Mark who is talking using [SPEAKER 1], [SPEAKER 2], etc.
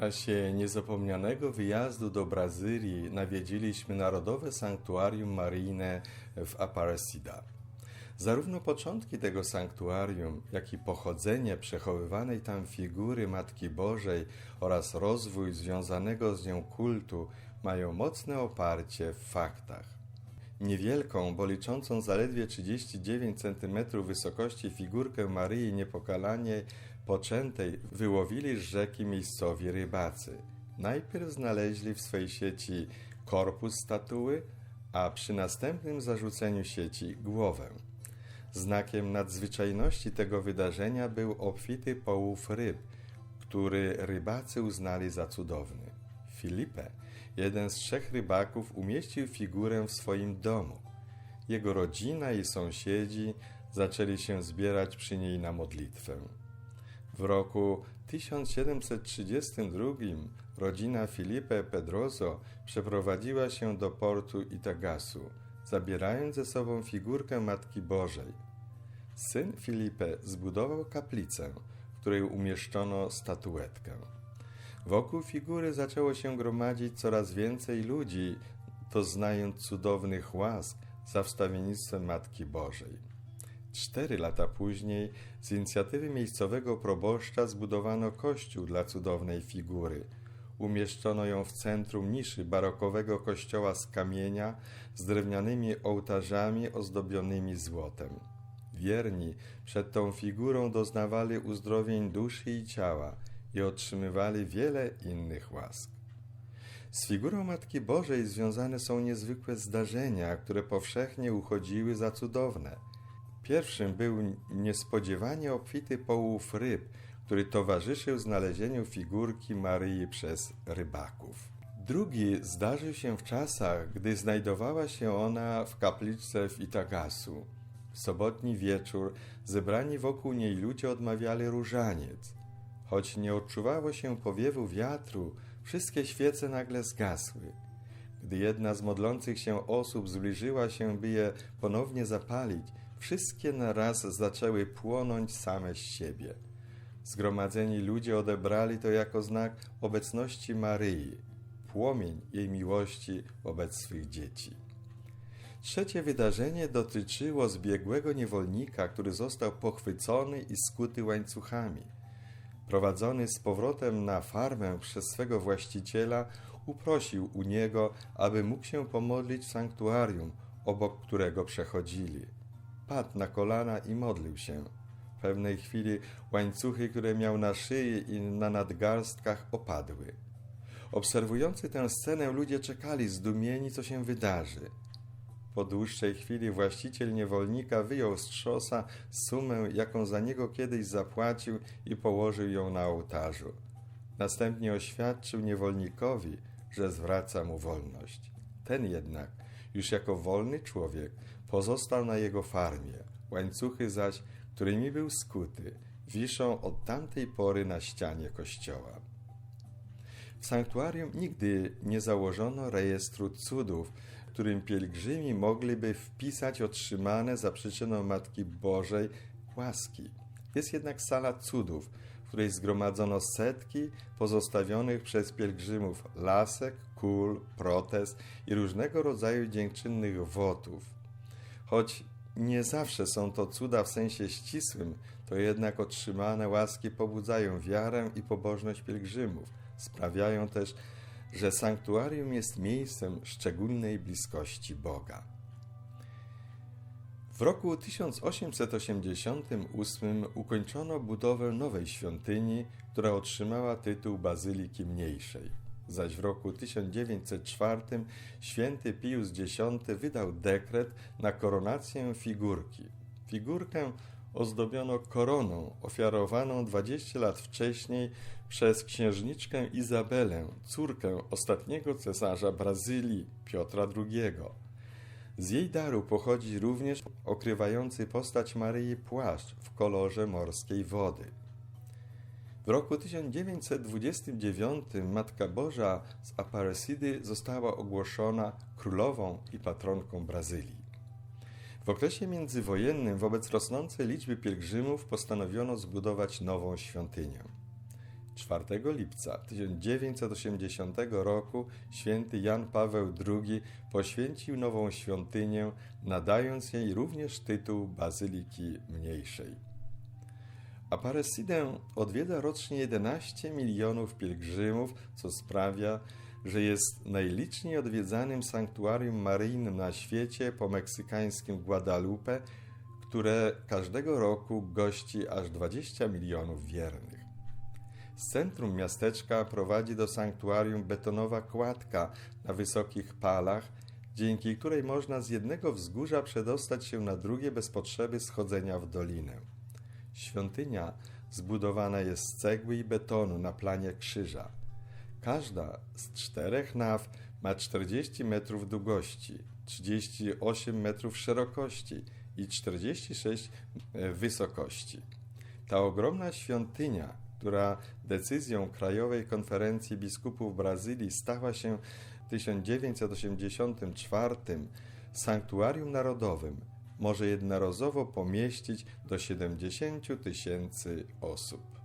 [SPEAKER 1] czasie niezapomnianego wyjazdu do Brazylii nawiedziliśmy Narodowe Sanktuarium Maryjne w Aparecida. Zarówno początki tego sanktuarium, jak i pochodzenie przechowywanej tam figury Matki Bożej oraz rozwój związanego z nią kultu mają mocne oparcie w faktach. Niewielką, bo liczącą zaledwie 39 cm wysokości figurkę Maryi Niepokalanie poczętej wyłowili z rzeki miejscowi rybacy. Najpierw znaleźli w swej sieci korpus statuły, a przy następnym zarzuceniu sieci głowę. Znakiem nadzwyczajności tego wydarzenia był obfity połów ryb, który rybacy uznali za cudowny. Filipe, jeden z trzech rybaków, umieścił figurę w swoim domu. Jego rodzina i sąsiedzi zaczęli się zbierać przy niej na modlitwę. W roku 1732 rodzina Filipe Pedroso przeprowadziła się do portu Itagasu, zabierając ze sobą figurkę Matki Bożej. Syn Filipe zbudował kaplicę, w której umieszczono statuetkę. Wokół figury zaczęło się gromadzić coraz więcej ludzi, doznając cudownych łask za wstawiennictwem Matki Bożej. Cztery lata później z inicjatywy miejscowego proboszcza zbudowano kościół dla cudownej figury. Umieszczono ją w centrum niszy barokowego kościoła z kamienia z drewnianymi ołtarzami ozdobionymi złotem. Wierni przed tą figurą doznawali uzdrowień duszy i ciała i otrzymywali wiele innych łask. Z figurą Matki Bożej związane są niezwykłe zdarzenia, które powszechnie uchodziły za cudowne. Pierwszym był niespodziewanie obfity połów ryb, który towarzyszył znalezieniu figurki Maryi przez rybaków. Drugi zdarzył się w czasach, gdy znajdowała się ona w kapliczce w Itagasu. W sobotni wieczór zebrani wokół niej ludzie odmawiali różaniec. Choć nie odczuwało się powiewu wiatru, wszystkie świece nagle zgasły. Gdy jedna z modlących się osób zbliżyła się, by je ponownie zapalić, wszystkie naraz zaczęły płonąć same z siebie. Zgromadzeni ludzie odebrali to jako znak obecności Maryi, płomień jej miłości wobec swych dzieci. Trzecie wydarzenie dotyczyło zbiegłego niewolnika, który został pochwycony i skuty łańcuchami. Prowadzony z powrotem na farmę przez swego właściciela, uprosił u niego, aby mógł się pomodlić w sanktuarium, obok którego przechodzili. Padł na kolana i modlił się. W pewnej chwili łańcuchy, które miał na szyi i na nadgarstkach, opadły. Obserwujący tę scenę ludzie czekali zdumieni, co się wydarzy. Po dłuższej chwili właściciel niewolnika wyjął z trzosa sumę, jaką za niego kiedyś zapłacił i położył ją na ołtarzu. Następnie oświadczył niewolnikowi, że zwraca mu wolność. Ten jednak, już jako wolny człowiek, pozostał na jego farmie. Łańcuchy zaś, którymi był skuty, wiszą od tamtej pory na ścianie kościoła. W sanktuarium nigdy nie założono rejestru cudów, którym pielgrzymi mogliby wpisać otrzymane za przyczyną Matki Bożej łaski. Jest jednak sala cudów, w której zgromadzono setki pozostawionych przez pielgrzymów lasek, kul, protez i różnego rodzaju dziękczynnych wotów. Choć nie zawsze są to cuda w sensie ścisłym, to jednak otrzymane łaski pobudzają wiarę i pobożność pielgrzymów. Sprawiają też, że sanktuarium jest miejscem szczególnej bliskości Boga. W roku 1888 ukończono budowę nowej świątyni, która otrzymała tytuł Bazyliki Mniejszej. Zaś w roku 1904 święty Pius X wydał dekret na koronację figurki. Figurkę ozdobiono koroną ofiarowaną 20 lat wcześniej przez księżniczkę Izabelę, córkę ostatniego cesarza Brazylii, Piotra II. Z jej daru pochodzi również okrywający postać Maryi płaszcz w kolorze morskiej wody. W roku 1929 Matka Boża z Aparecidy została ogłoszona królową i patronką Brazylii. W okresie międzywojennym wobec rosnącej liczby pielgrzymów postanowiono zbudować nową świątynię. 4 lipca 1980 roku święty Jan Paweł II poświęcił nową świątynię, nadając jej również tytuł Bazyliki Mniejszej. Aparecidę odwiedza rocznie 11 milionów pielgrzymów, co sprawia, że jest najliczniej odwiedzanym sanktuarium maryjnym na świecie po meksykańskim Guadalupe, które każdego roku gości aż 20 milionów wiernych. Z centrum miasteczka prowadzi do sanktuarium betonowa kładka na wysokich palach, dzięki której można z jednego wzgórza przedostać się na drugie bez potrzeby schodzenia w dolinę. Świątynia zbudowana jest z cegły i betonu na planie krzyża. Każda z czterech naw ma 40 metrów długości, 38 metrów szerokości i 46 wysokości. Ta ogromna świątynia, która decyzją Krajowej Konferencji Biskupów Brazylii stała się w 1984 sanktuarium narodowym, może jednorazowo pomieścić do 70 tysięcy osób.